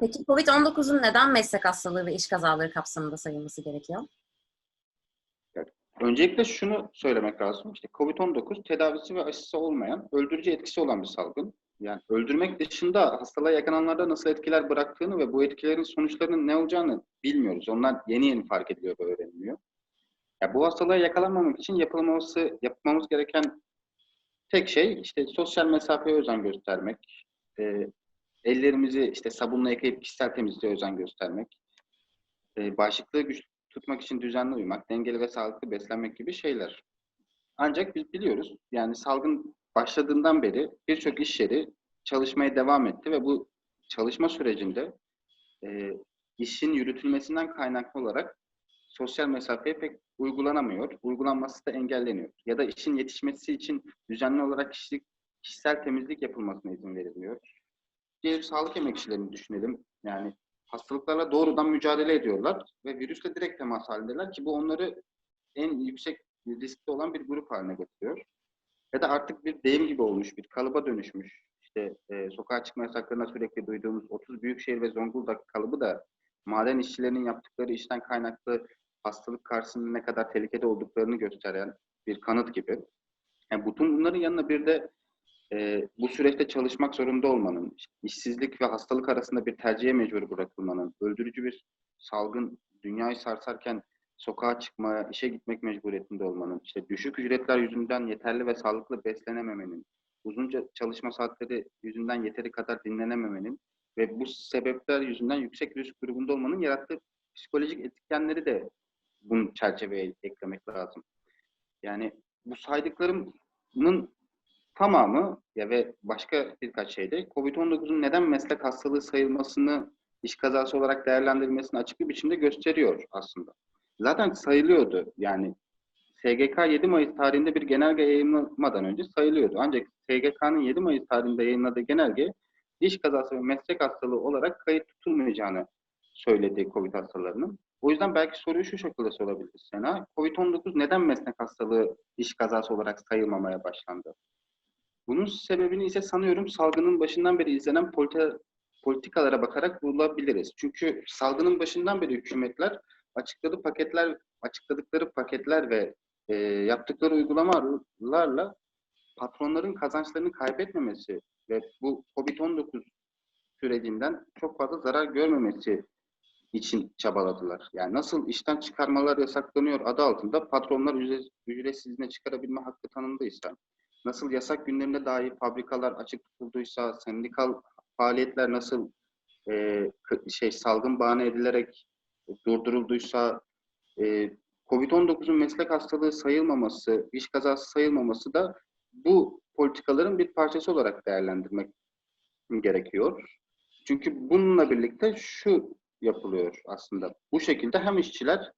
Peki COVID-19'un neden meslek hastalığı ve iş kazaları kapsamında sayılması gerekiyor? Öncelikle şunu söylemek lazım. İşte COVID-19 tedavisi ve aşısı olmayan, öldürücü etkisi olan bir salgın. Yani öldürmek dışında hastalığa yakalananlarda nasıl etkiler bıraktığını ve bu etkilerin sonuçlarının ne olacağını bilmiyoruz. Onlar yeni yeni fark ediliyor ve öğreniliyor. Ya bu hastalığa yakalanmamak için yapılması, yapmamız gereken tek şey işte sosyal mesafeye özen göstermek, e, ellerimizi işte sabunla yıkayıp kişisel temizliğe özen göstermek, e, bağışıklığı güçlü tutmak için düzenli uyumak, dengeli ve sağlıklı beslenmek gibi şeyler. Ancak biz biliyoruz yani salgın başladığından beri birçok iş yeri çalışmaya devam etti ve bu çalışma sürecinde e, işin yürütülmesinden kaynaklı olarak sosyal mesafeye pek uygulanamıyor. Uygulanması da engelleniyor. Ya da işin yetişmesi için düzenli olarak kişilik, kişisel temizlik yapılmasına izin verilmiyor. Diğer sağlık emekçilerini düşünelim. Yani hastalıklarla doğrudan mücadele ediyorlar ve virüsle direkt temas halindeler ki bu onları en yüksek riskli olan bir grup haline getiriyor. Ya da artık bir deyim gibi olmuş, bir kalıba dönüşmüş. İşte e, sokağa çıkma yasaklarına sürekli duyduğumuz 30 büyükşehir ve Zonguldak kalıbı da maden işçilerinin yaptıkları işten kaynaklı hastalık karşısında ne kadar tehlikede olduklarını gösteren bir kanıt gibi. Yani bütün bunların yanına bir de e, bu süreçte çalışmak zorunda olmanın, işsizlik ve hastalık arasında bir tercihe mecbur bırakılmanın, öldürücü bir salgın dünyayı sarsarken sokağa çıkmaya, işe gitmek mecburiyetinde olmanın, işte düşük ücretler yüzünden yeterli ve sağlıklı beslenememenin, uzunca çalışma saatleri yüzünden yeteri kadar dinlenememenin ve bu sebepler yüzünden yüksek risk grubunda olmanın yarattığı psikolojik etkenleri de bunun çerçeveye eklemek lazım. Yani bu saydıklarımın tamamı ya ve başka birkaç şeyde COVID-19'un neden meslek hastalığı sayılmasını iş kazası olarak değerlendirilmesini açık bir biçimde gösteriyor aslında. Zaten sayılıyordu yani SGK 7 Mayıs tarihinde bir genelge yayınlamadan önce sayılıyordu. Ancak SGK'nın 7 Mayıs tarihinde yayınladığı genelge iş kazası ve meslek hastalığı olarak kayıt tutulmayacağını söyledi COVID hastalarının. O yüzden belki soruyu şu şekilde sorabiliriz Sena. COVID-19 neden meslek hastalığı iş kazası olarak sayılmamaya başlandı? Bunun sebebini ise sanıyorum salgının başından beri izlenen politi politikalara bakarak bulabiliriz. Çünkü salgının başından beri hükümetler açıkladığı paketler, açıkladıkları paketler ve e, yaptıkları uygulamalarla patronların kazançlarını kaybetmemesi ve bu COVID-19 sürecinden çok fazla zarar görmemesi için çabaladılar. Yani nasıl işten çıkarmalar yasaklanıyor adı altında patronlar ücret, ücretsiz izne çıkarabilme hakkı tanındıysa, nasıl yasak günlerinde dahi fabrikalar açık tutulduysa, sendikal faaliyetler nasıl e, şey salgın bahane edilerek durdurulduysa, e, Covid-19'un meslek hastalığı sayılmaması, iş kazası sayılmaması da bu politikaların bir parçası olarak değerlendirmek gerekiyor. Çünkü bununla birlikte şu yapılıyor aslında. Bu şekilde hem işçiler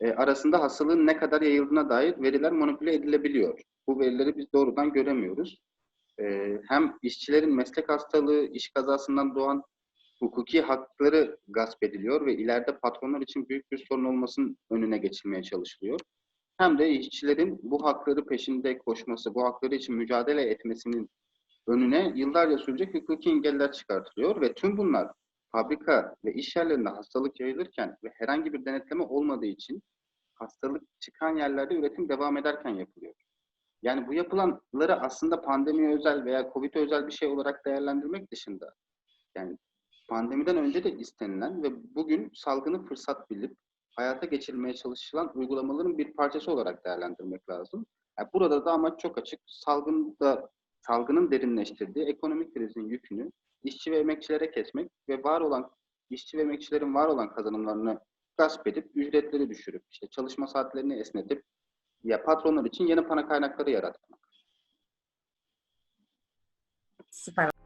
e, arasında hastalığın ne kadar yayıldığına dair veriler manipüle edilebiliyor. Bu verileri biz doğrudan göremiyoruz. E, hem işçilerin meslek hastalığı, iş kazasından doğan hukuki hakları gasp ediliyor ve ileride patronlar için büyük bir sorun olmasının önüne geçilmeye çalışılıyor. Hem de işçilerin bu hakları peşinde koşması, bu hakları için mücadele etmesinin önüne yıllarca sürecek hukuki engeller çıkartılıyor ve tüm bunlar fabrika ve iş yerlerinde hastalık yayılırken ve herhangi bir denetleme olmadığı için hastalık çıkan yerlerde üretim devam ederken yapılıyor. Yani bu yapılanları aslında pandemiye özel veya Covid özel bir şey olarak değerlendirmek dışında yani pandemiden önce de istenilen ve bugün salgını fırsat bilip hayata geçirilmeye çalışılan uygulamaların bir parçası olarak değerlendirmek lazım. Yani burada da amaç çok açık. Salgında salgının derinleştirdiği ekonomik krizin yükünü işçi ve emekçilere kesmek ve var olan işçi ve emekçilerin var olan kazanımlarını gasp edip ücretleri düşürüp işte çalışma saatlerini esnetip ya patronlar için yeni para kaynakları yaratmak. Süper.